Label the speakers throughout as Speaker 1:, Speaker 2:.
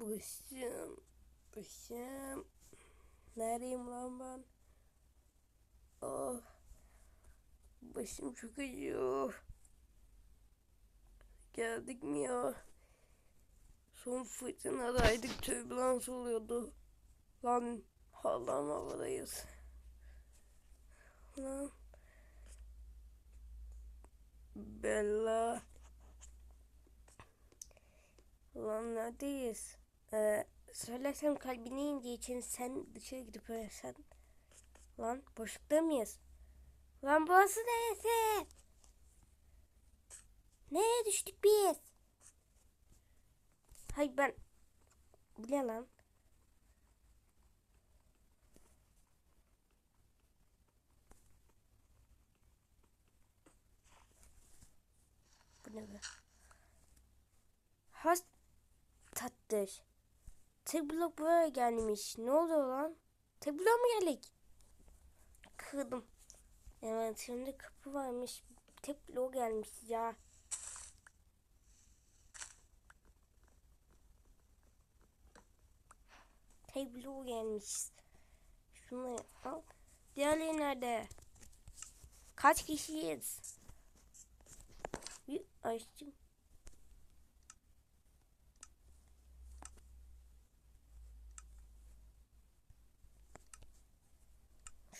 Speaker 1: Başım. Başım. Neredeyim lan ben? Oh. Başım çok acıyor. Geldik mi ya? Son fırtınadaydık. Türbülans oluyordu. Lan Allah'ım havadayız. Lan. Bella. Lan neredeyiz? Ee, söylesem kalbini indiği için sen dışarı gidip öğrensen. Lan boşlukta mıyız? Lan burası neresi? Nereye düştük biz? Hayır ben... Bu ne lan? Bu ne be? Has tattır. Tek blok buraya gelmiş. Ne oluyor lan? Tek bloğa mı geldik? Kırdım. Evet şimdi kapı varmış. Tek blok gelmiş ya. Tek blok gelmiş. Şunu al. Diğerleri nerede? Kaç kişiyiz? Bir açtım.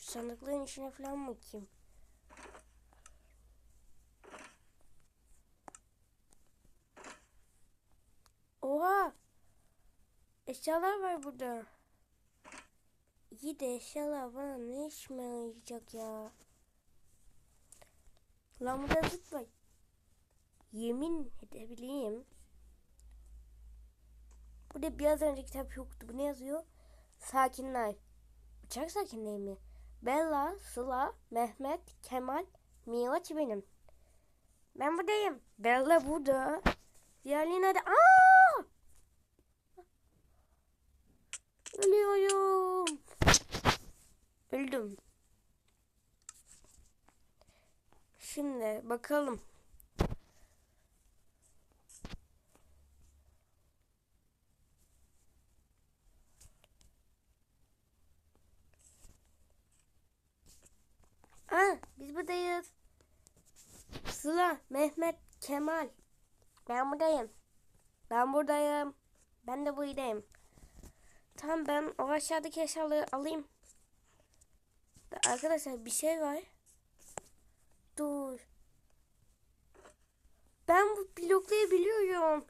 Speaker 1: Şu sandıkların içine falan bakayım? Oha! Eşyalar var burada. İyi de eşyalar bana ne işime yarayacak ya? Lan burada zıt var. Yemin edebileyim. Burada biraz önce kitap yoktu. Bu ne yazıyor? Sakinler. Uçak sakinliği mi? Bella, Sıla, Mehmet, Kemal, Miraç benim. Ben buradayım. Bella burada. Diğerleri nerede? Aa! Ölüyorum. Öldüm. Şimdi bakalım. Aa, biz buradayız. Sıla, Mehmet, Kemal. Ben buradayım. Ben buradayım. Ben de buradayım. Tamam ben o aşağıdaki eşyaları alayım. Da- Arkadaşlar bir şey var. Dur. Ben bu blokları biliyorum.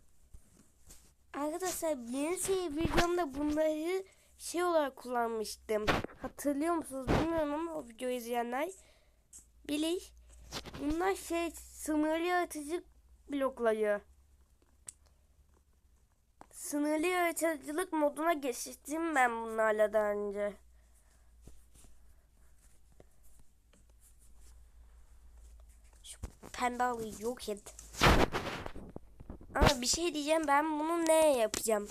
Speaker 1: Arkadaşlar yeni şey videomda bunları şey olarak kullanmıştım. Hatırlıyor musunuz bilmiyorum ama o videoyu izleyenler bilir. Bunlar şey sınırlı yaratıcı blokları. Sınırlı yaratıcılık moduna geçtim ben bunlarla daha önce. Şu pembe halıyı yok et. Ama bir şey diyeceğim ben bunu ne yapacağım?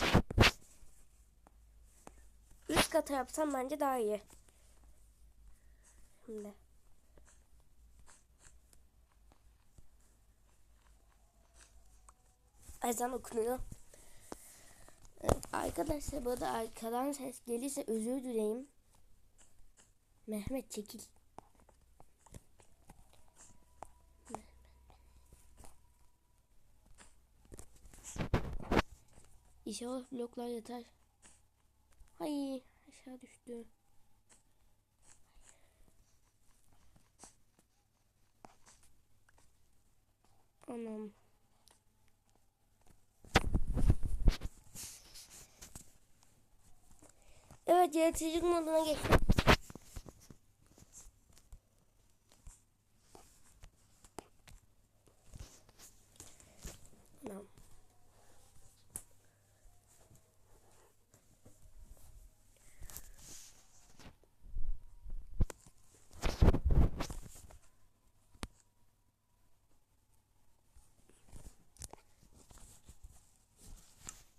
Speaker 1: Üst kata yapsam bence daha iyi. Şimdi. Ezan okunuyor. Evet, arkadaşlar burada arkadan ses gelirse özür dileyim. Mehmet çekil. İnşallah bloklar yeter. Ay aşağı düştü. Anam. Evet yaratıcılık moduna geçtim. Tamam.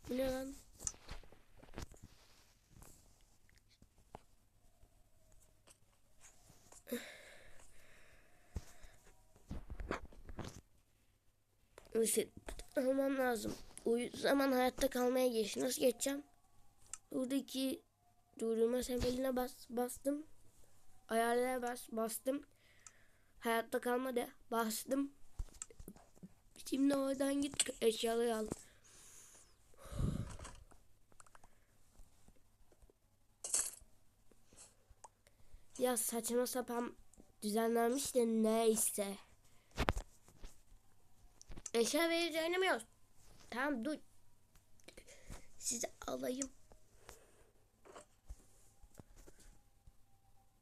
Speaker 1: Bu ne lan? Işık almam lazım. O zaman hayatta kalmaya geç. Nasıl geçeceğim? Buradaki durdurma semboline bas, bastım. Ayarlara bas, bastım. Hayatta kalma de bastım. Şimdi oradan git eşyaları al. Ya saçma sapan düzenlenmiş de neyse. Eşya verici oynamıyoruz. Tamam dur. Sizi alayım.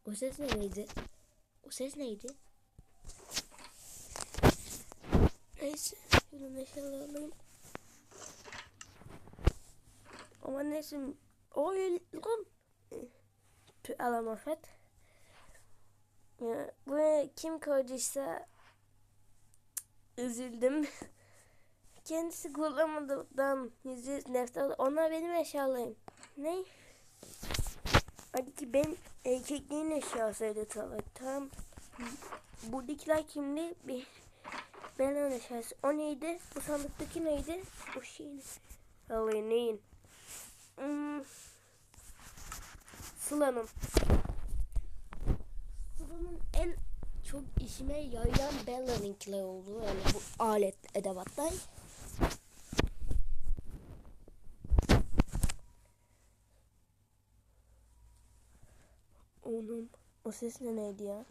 Speaker 1: O ses neydi? O ses neydi? Neyse. Şuradan eşyaları alayım. Ama neyse. Oy lan. Tüh alam affet. Ya, bu kim koyduysa üzüldüm. Kendisi kullanmadan yüzü nefret. Onlar benim eşyalarım. Ne? Hadi ki benim erkekliğin eşyasıydı tabii. Tamam. Buradakiler kimdi? Bir Belan eşyası. O neydi? Bu sandıktaki neydi? O şeyin. Vallahi neyin? Hmm. Sıla'nın en çok işime yarayan Bella'nınkiler oldu. Yani bu alet edevatlar. Onun o ses ne neydi ya?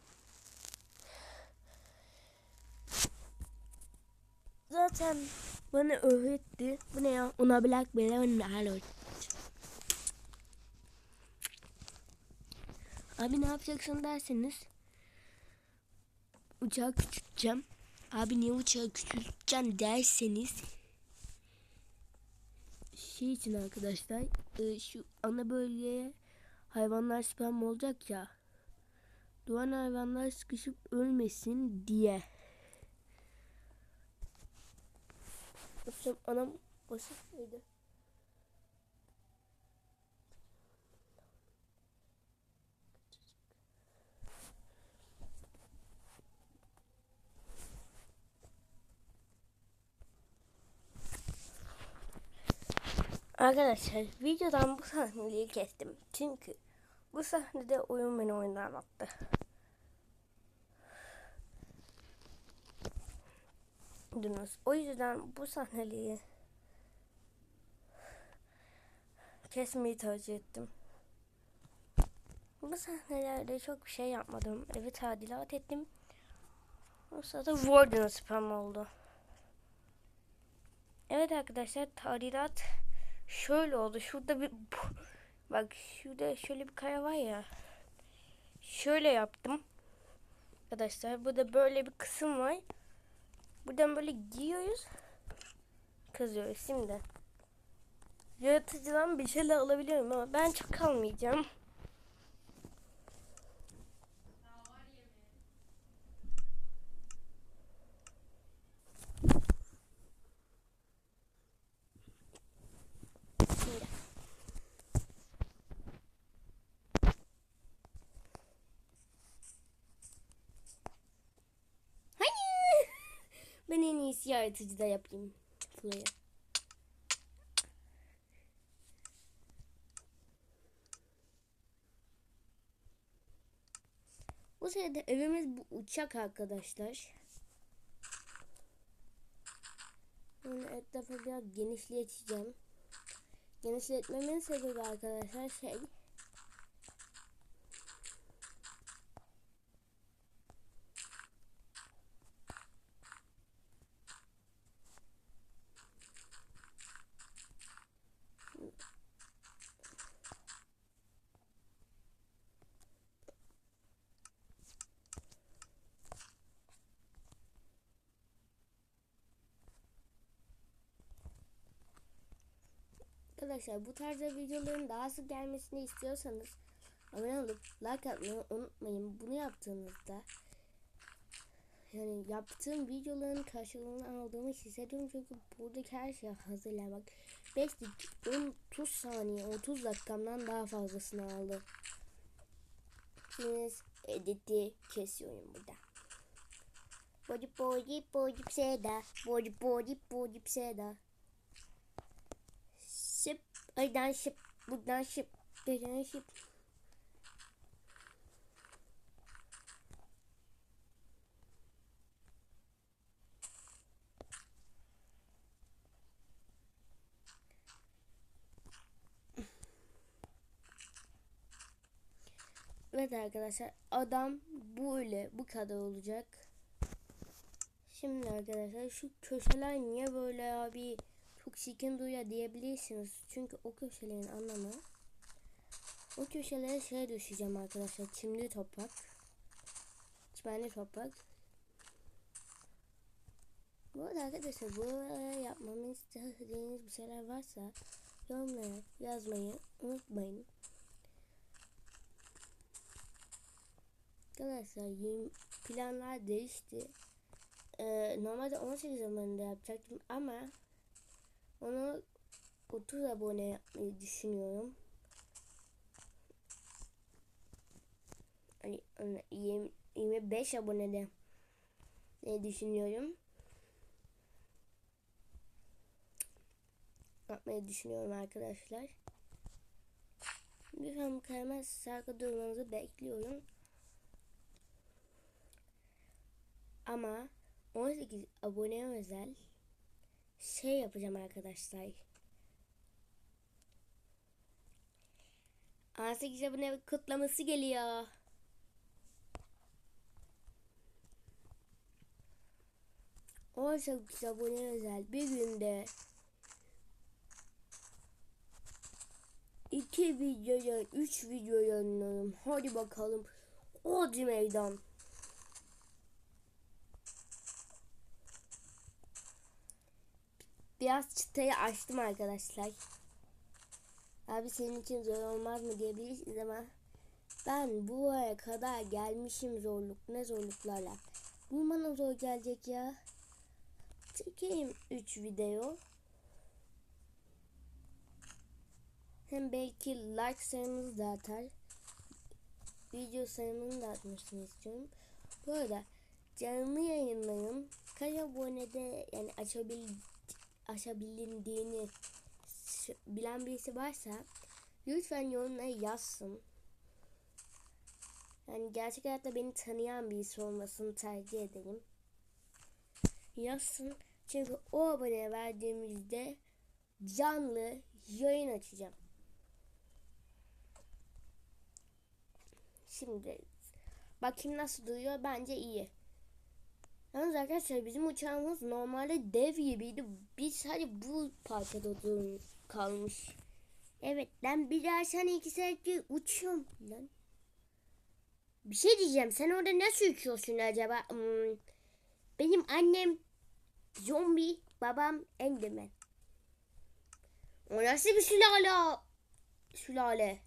Speaker 1: Zaten bana öğretti. Bu ne ya? Ona Black Bella'nın Abi ne yapacaksın derseniz uçağı küçülteceğim. Abi niye uçağı küçülteceğim derseniz şey için arkadaşlar e, şu ana bölgeye hayvanlar spam olacak ya duran hayvanlar sıkışıp ölmesin diye. Dostum anam basit miydi? Arkadaşlar videodan bu sahneyi kestim. Çünkü bu sahnede oyun beni oyundan attı. O yüzden bu sahneyi kesmeyi tercih ettim. Bu sahnelerde çok bir şey yapmadım. Evi tadilat ettim. O sırada Warden spam oldu. Evet arkadaşlar tadilat şöyle oldu. Şurada bir bak şurada şöyle bir kaya var ya. Şöyle yaptım. Arkadaşlar burada böyle bir kısım var. Buradan böyle giyiyoruz. Kazıyoruz şimdi. Yaratıcıdan bir şeyler alabiliyorum ama ben çok almayacağım. Şimdi. Hayır. Ben yaratıcıda yapayım. Fly'ı. Bu sırada evimiz bu uçak arkadaşlar. Yani etrafı biraz genişleteceğim. Genişletmemin sebebi arkadaşlar şey Arkadaşlar bu tarzda videoların daha sık gelmesini istiyorsanız abone olup like atmayı unutmayın. Bunu yaptığınızda yani yaptığım videoların karşılığını aldığımı hissediyorum çünkü buradaki her şey hazırlar bak 5 dakika 30 saniye 30 dakikamdan daha fazlasını aldı. Şimdi editi kesiyorum burada. Body body body seda body body body seda Oradan şıp, buradan şıp, buradan şıp. Evet arkadaşlar adam böyle bu kadar olacak. Şimdi arkadaşlar şu köşeler niye böyle abi çirkin duyuyor diyebilirsiniz. Çünkü o köşelerin anlamı o köşelere şey düşeceğim arkadaşlar. Çimli toprak. Çimenli toprak. Bu arada arkadaşlar bu yapmamı istediğiniz bir şeyler varsa yorumlara yazmayı unutmayın. Arkadaşlar planlar değişti. Ee, normalde 18 zamanında yapacaktım ama onu 30 abone yapmayı düşünüyorum. Hani 20, 25 abonede ne düşünüyorum. Yapmayı düşünüyorum arkadaşlar. Lütfen kanalıma saygı duymanızı bekliyorum. Ama 18 abone özel şey yapacağım arkadaşlar. 18 abone kutlaması geliyor. Sekiz abone özel bir günde iki videodan üç video yayınlarım. Hadi bakalım. Hadi meydan. Biraz çıtayı açtım arkadaşlar. Abi senin için zor olmaz mı diyebilirsiniz ama ben bu aya kadar gelmişim zorluk ne zorluklarla. Bu bana zor gelecek ya. Çekeyim 3 video. Hem belki like sayımız da artar. Video sayımını da artmasını istiyorum. Bu arada canlı yayınlarım kaç abonede yani açabil aşabildiğini bilen birisi varsa lütfen yorumlara yazsın. Yani gerçek hayatta beni tanıyan birisi olmasını tercih ederim. Yazsın. Çünkü o aboneye verdiğimizde canlı yayın açacağım. Şimdi bakayım nasıl duruyor. Bence iyi. Yalnız arkadaşlar bizim uçağımız normalde dev gibiydi. Biz sadece bu parçada kalmış. Evet ben bir daha sana iki saattir uçuyorum lan. Bir şey diyeceğim sen orada nasıl uçuyorsun acaba? Hmm, benim annem zombi, babam enderman. O nasıl bir sülale? Sülale.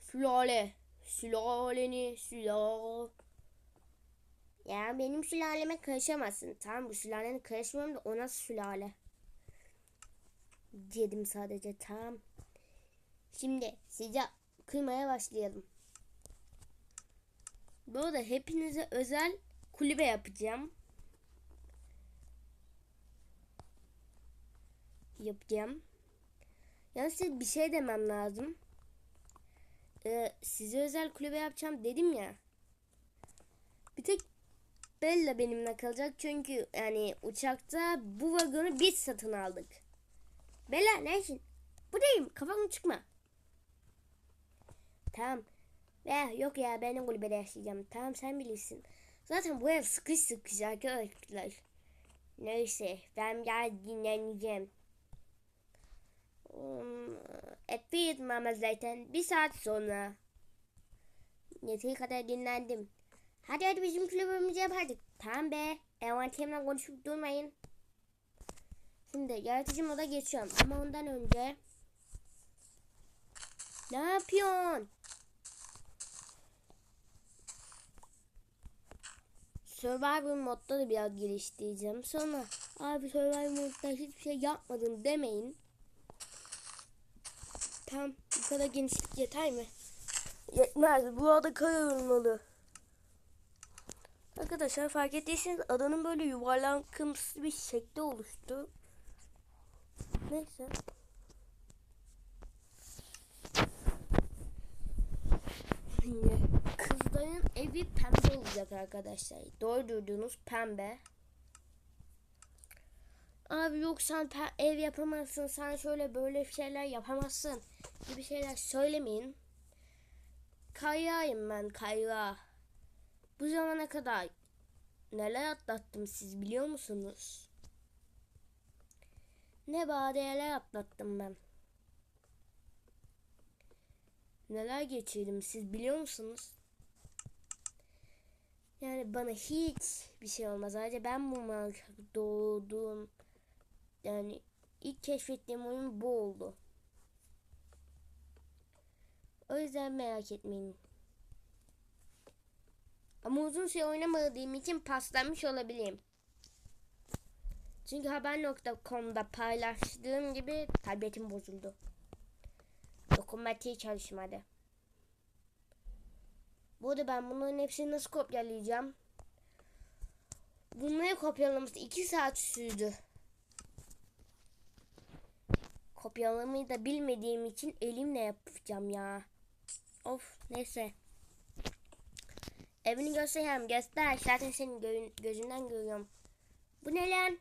Speaker 1: Sülale. Sülaleni sülal. Ya benim sülaleme karışamazsın. Tamam bu sülalene karışmıyorum da o nasıl sülale? Dedim sadece tamam. Şimdi size kıymaya başlayalım. Bu arada hepinize özel kulübe yapacağım. Yapacağım. Yani size bir şey demem lazım e, size özel kulübe yapacağım dedim ya. Bir tek Bella benimle kalacak çünkü yani uçakta bu vagonu biz satın aldık. Bella neresin? Buradayım kafam çıkma. Tamam. Ya yok ya benim kulübede yaşayacağım. Tamam sen bilirsin. Zaten bu ev sıkış sıkış arkadaşlar. Neyse ben gel dinleneceğim. Um, et bir ama zaten bir saat sonra. Yeteri kadar dinlendim. Hadi hadi bizim kulübümüzü yapardık. Tamam be. Envanterimle konuşup durmayın. Şimdi yaratıcı moda geçiyorum. Ama ondan önce... Ne yapıyorsun? Survivor modda da biraz geliştireceğim. Sonra abi Survivor modda hiçbir şey yapmadım demeyin. Tam bu kadar genişlik yeter mi? Yetmez. Bu ada kayılmalı. Arkadaşlar fark ettiyseniz adanın böyle yuvarlankımsı bir şekli oluştu. Neyse. Kızların evi pembe olacak arkadaşlar. Doğru duydunuz pembe. Abi yok sen ev yapamazsın. Sen şöyle böyle şeyler yapamazsın. Gibi şeyler söylemeyin. Kayra'yım ben Kayra. Bu zamana kadar neler atlattım siz biliyor musunuz? Ne badireler atlattım ben. Neler geçirdim siz biliyor musunuz? Yani bana hiç bir şey olmaz. Sadece ben bu doğdum. Yani ilk keşfettiğim oyun bu oldu. O yüzden merak etmeyin. Ama uzun süre oynamadığım için paslanmış olabilirim. Çünkü haber.com'da paylaştığım gibi tabletim bozuldu. Dokunmatiği çalışmadı. Burada ben bunların hepsini nasıl kopyalayacağım? Bunları kopyalaması 2 saat sürdü. Kopyalamayı da bilmediğim için elimle yapacağım ya. Of neyse. Evini göstereyim göster. Zaten senin gö- gözünden görüyorum. Bu ne lan?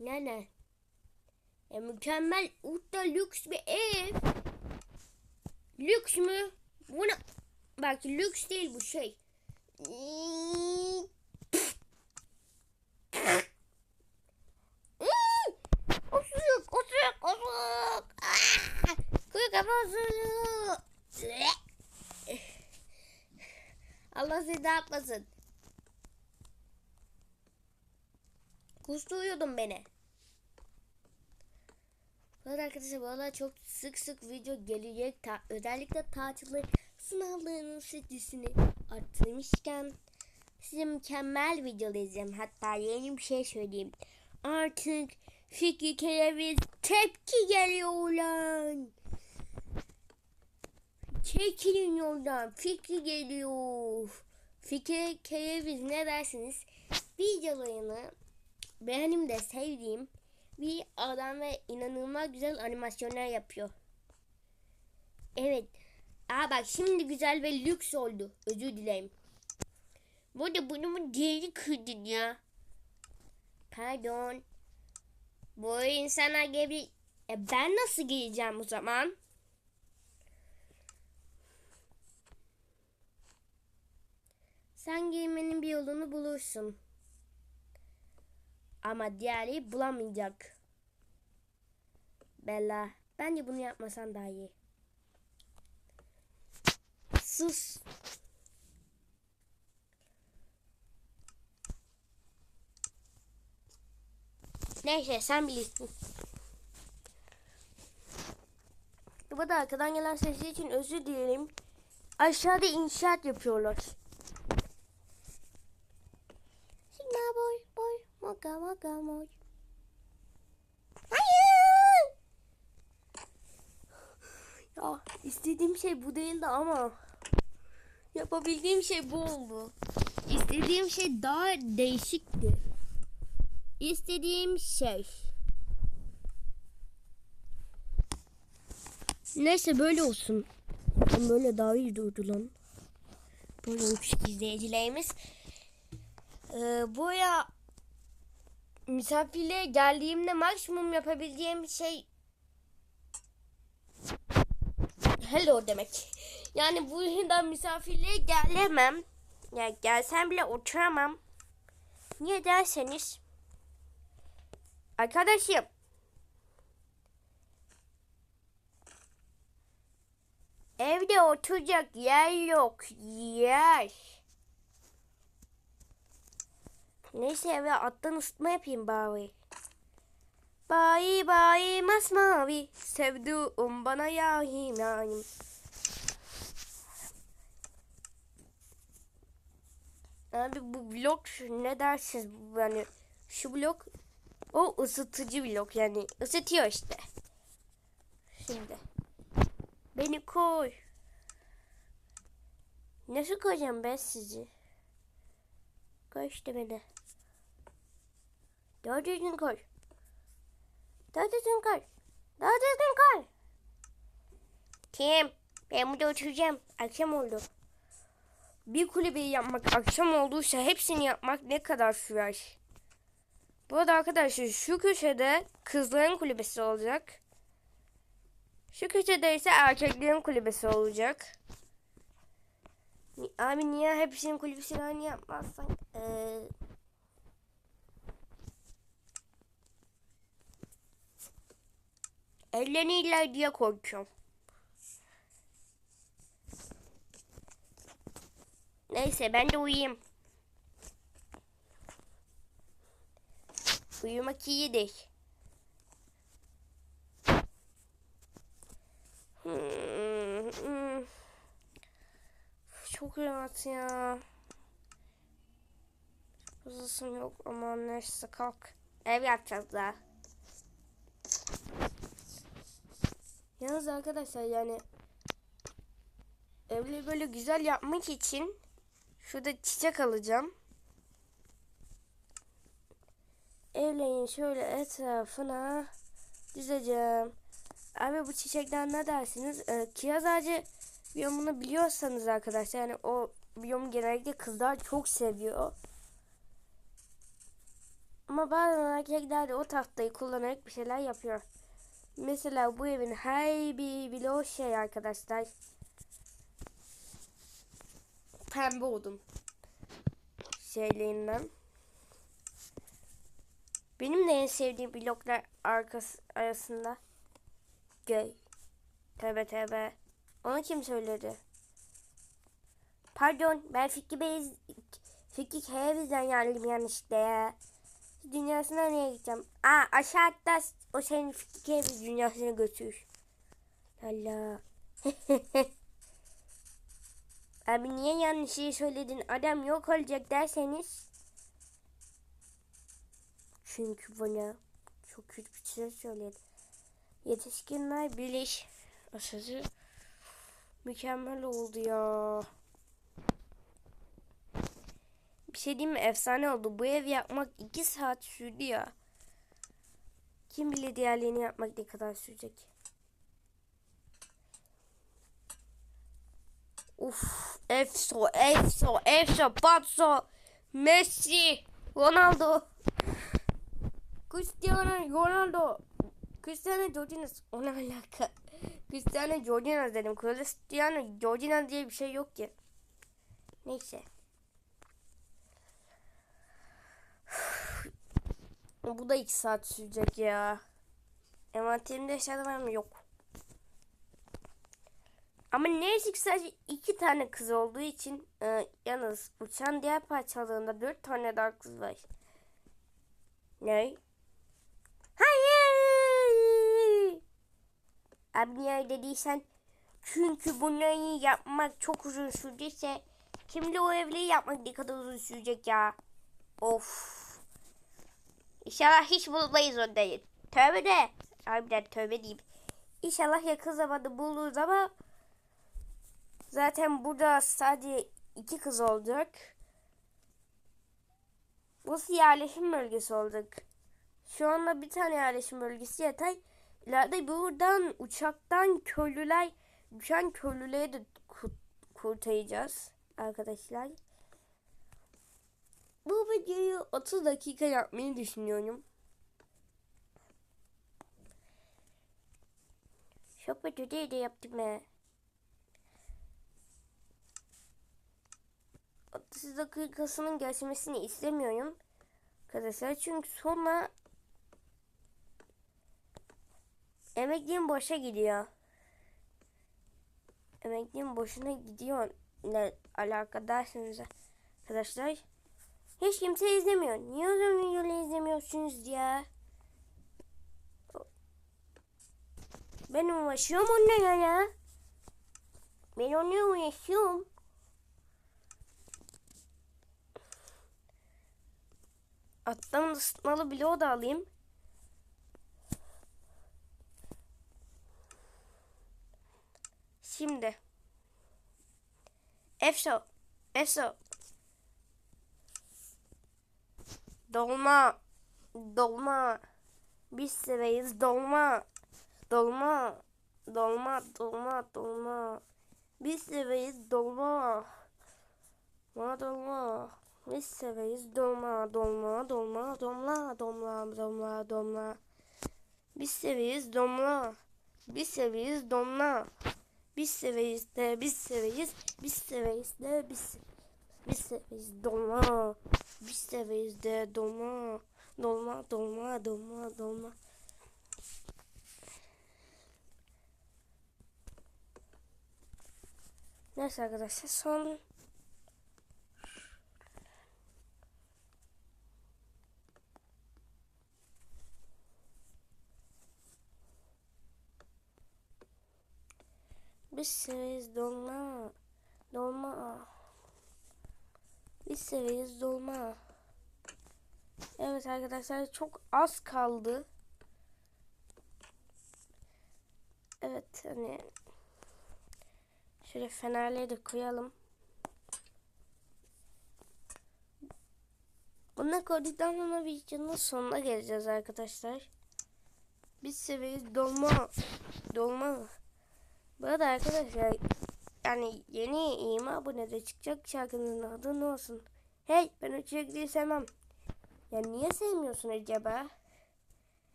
Speaker 1: Ne ne? E, mükemmel ultra lüks bir ev. Lüks mü? Bu ne? Bak lüks değil bu şey. Kuyu kafa osuruk. Allah seni ne yapmasın. Kusturuyordun beni. Bu arkadaşlar aralar çok sık sık video gelecek. Ta özellikle tatilde sınavlarının stresini arttırmışken size mükemmel video izleyeceğim. Hatta yeni bir şey söyleyeyim. Artık Fikri Kereviz tepki geliyor lan. Çekilin yoldan. Fikri geliyor. Fikri Kereviz ne dersiniz? Videolarını benim de sevdiğim bir adam ve inanılmaz güzel animasyonlar yapıyor. Evet. Aa bak şimdi güzel ve lüks oldu. Özür dilerim. Bu arada bunu diğeri kırdın ya. Pardon. Bu insanlar gibi e ben nasıl giyeceğim o zaman? Sen giymenin bir yolunu bulursun. Ama diğeri bulamayacak. Bella, bence bunu yapmasan daha iyi. Sus. Neyse sen bilirsin. Bu da arkadan gelen sesi için özür dilerim. Aşağıda inşaat yapıyorlar. Moy. Hayır. Ya istediğim şey bu değildi ama yapabildiğim şey bu oldu. İstediğim şey daha değişikti. İstediğim şey. Neyse böyle olsun. Ama böyle daha iyi durdu lan. Böyle olmuş izleyicilerimiz. Ee, buraya misafirliğe geldiğimde maksimum yapabileceğim şey hello demek. Yani bu yüzden misafirliğe gelemem. Ya gelsem bile oturamam. Niye derseniz Arkadaşım. Evde oturacak yer yok. Yer. Neyse eve attan ısıtma yapayım bari. Bayi bayi masmavi sevduğum bana yahim yahim. Abi bu blok ne dersiniz yani şu blok o ısıtıcı blok yani ısıtıyor işte. Şimdi beni koy. Nasıl koyacağım ben sizi? Koy işte beni. Doğru düzgün koy. Daha düzgün koy. Daha düzgün koy. Kim? Ben burada oturacağım. Akşam oldu. Bir kulübeyi yapmak akşam olduysa hepsini yapmak ne kadar sürer? Bu arada arkadaşlar şu köşede kızların kulübesi olacak. Şu köşede ise erkeklerin kulübesi olacak. Abi niye hepsinin kulübesini aynı yapmazsan? Ee, ellenirler diye korkuyorum. Neyse ben de uyuyayım. Uyumak iyidir. Çok rahat ya. Hızlısım yok ama neyse kalk. Ev yapacağız daha. Yalnız arkadaşlar yani evleri böyle güzel yapmak için şurada çiçek alacağım. Evlerin şöyle etrafına dizeceğim. Abi bu çiçekten ne dersiniz? Ee, kiraz ağacı biyomunu biliyorsanız arkadaşlar yani o biyom genellikle kızlar çok seviyor. Ama bazen erkekler de o tahtayı kullanarak bir şeyler yapıyor. Mesela bu evin her bir bloğu şey arkadaşlar. Pembe odun. Şeylerinden. Benim de en sevdiğim bloklar arkası arasında. Göy. Tövbe tövbe. Onu kim söyledi? Pardon ben Fikri Bey Fikri Kaya'dan geldim yanlışlıkla ya. Dünyasına nereye gideceğim? Aa aşağıda o senin Kaya'nın dünyasına götür. Allah. Abi niye yanlış şey söyledin? Adam yok olacak derseniz. Çünkü bana çok kötü bir şey söyledi. Yetişkinler birleş. O mükemmel oldu ya. Bir şey diyeyim mi? Efsane oldu. Bu ev yapmak iki saat sürdü ya. Kim bilir diğerlerini yapmak ne kadar sürecek. Uf, Efso, Efso, Efso, Patso, Messi, Ronaldo, Cristiano Ronaldo, Cristiano Jordinas, ona alaka. Cristiano Jordinas dedim. Cristiano Jordinas diye bir şey yok ki. Neyse. Bu da iki saat sürecek ya. Envanterimde eşyalar var mı? Yok. Ama neyse ki sadece iki tane kız olduğu için e, yalnız uçan diğer parçalarında dört tane daha kız var. Ne? Hayır! Abi niye öyle değilsen? Çünkü bunları yapmak çok uzun sürdüyse şimdi o evleri yapmak ne kadar uzun sürecek ya. Of. İnşallah hiç bulmayız ondayı. Tövbe de. Harbiden tövbe diyeyim. İnşallah yakın zamanda buluruz ama zaten burada sadece iki kız olacak. Burası yerleşim bölgesi olacak. Şu anda bir tane yerleşim bölgesi yeter. İleride buradan uçaktan köylüler düşen köylüleri de ku- kurtaracağız arkadaşlar. Bu videoyu 30 dakika yapmayı düşünüyorum. Çok kötü değil de yaptım he. 30 dakikasının geçmesini istemiyorum. Arkadaşlar çünkü sonra emekliğim boşa gidiyor. Emekliğim boşuna gidiyor. Ne alaka dersiniz arkadaşlar. Hiç kimse izlemiyor. Niye o zaman videoları izlemiyorsunuz ya? Ben uğraşıyorum onlara ya. Ben onlara uğraşıyorum. Attan ısıtmalı bloğu da alayım. Şimdi. Efso. Efso. Dolma. Dolma. Biz severiz dolma. Dolma. Dolma, dolma, dolma. Biz severiz dolma. Dolma, dolma. Biz severiz dolma, dolma, dolma, dolma, dolma, dolma, dolma. Biz severiz dolma. Biz severiz dolma. Biz severiz de biz severiz. Biz severiz de biz biz severiz dolma. Biz severiz de dolma. Dolma, dolma, dolma, dolma. Neyse arkadaşlar son Biz severiz dolma. Dolma. Biz severiz dolma. Evet arkadaşlar çok az kaldı. Evet hani şöyle fenerleri de koyalım. Bunu koyduktan sonra videonun sonuna geleceğiz arkadaşlar. Biz severiz dolma. Dolma. Bu arada arkadaşlar yani yeni ima abonede çıkacak şarkının adı ne olsun? Hey ben o çiçekleri sevmem. Ya niye sevmiyorsun acaba?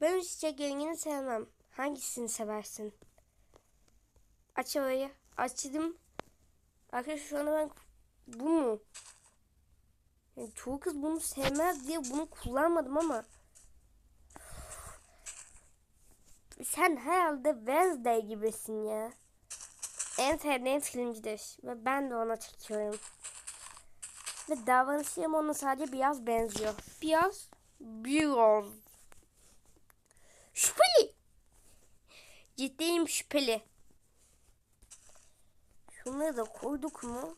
Speaker 1: Ben o çiçek rengini sevmem. Hangisini seversin? Aç orayı. Açtım. Arkadaşlar şu anda ben bu mu? Yani çoğu kız bunu sevmez diye bunu kullanmadım ama sen herhalde Wednesday gibisin ya. En sevdiğim filmcidir ve ben de ona çekiyorum. Ve davranışlarım ona sadece biraz benziyor. Biraz, biraz. Şüpheli. Ciddiyim şüpheli. Şunları da koyduk mu?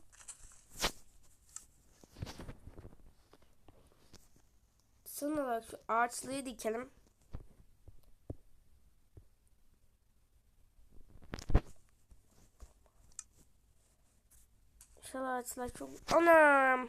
Speaker 1: Son olarak şu ağaçlığı dikelim. Şu ağaçlar çok... Anam!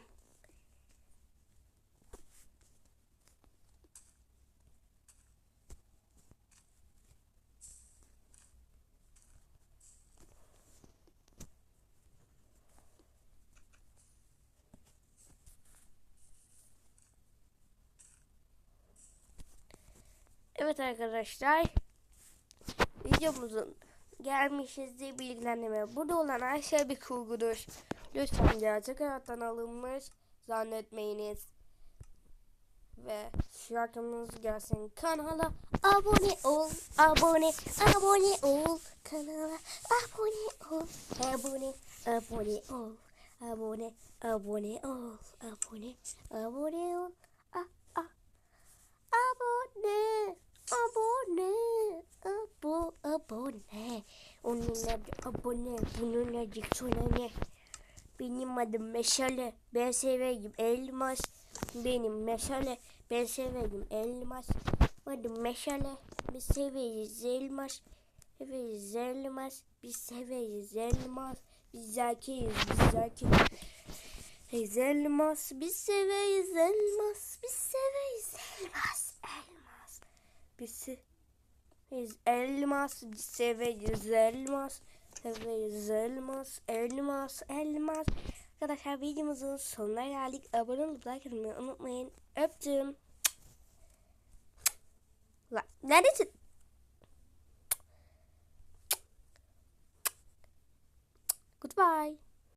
Speaker 1: Evet arkadaşlar. Videomuzun gelmişiz diye bilgilendirme. Burada olan her şey bir kurgudur. Lütfen gerçek hayattan alınmış zannetmeyiniz. Ve şarkımız gelsin. Kanala abone ol abone abone ol. Kanala abone ol abone abone ol. Abone abone ol abone abone ol. Ah, ah. abone abone abo abone. Onun adı abone bunun adı sonra ne benim adım Meşale. Ben seveyim elmas. Benim Meşale. Ben seveyim elmas. Adım Meşale. Biz severiz elmas. Severiz elmas. Biz severiz elmas. Biz zekiyiz. Biz zekiyiz. elmas. Biz severiz elmas. Biz severiz elmas. Elmas. Biz severiz elmas. Biz severiz elmas. Severiz elmas, elmas, elmas. Arkadaşlar videomuzun sonuna geldik. Abone olup like atmayı unutmayın. Öptüm. La, neredesin? Goodbye.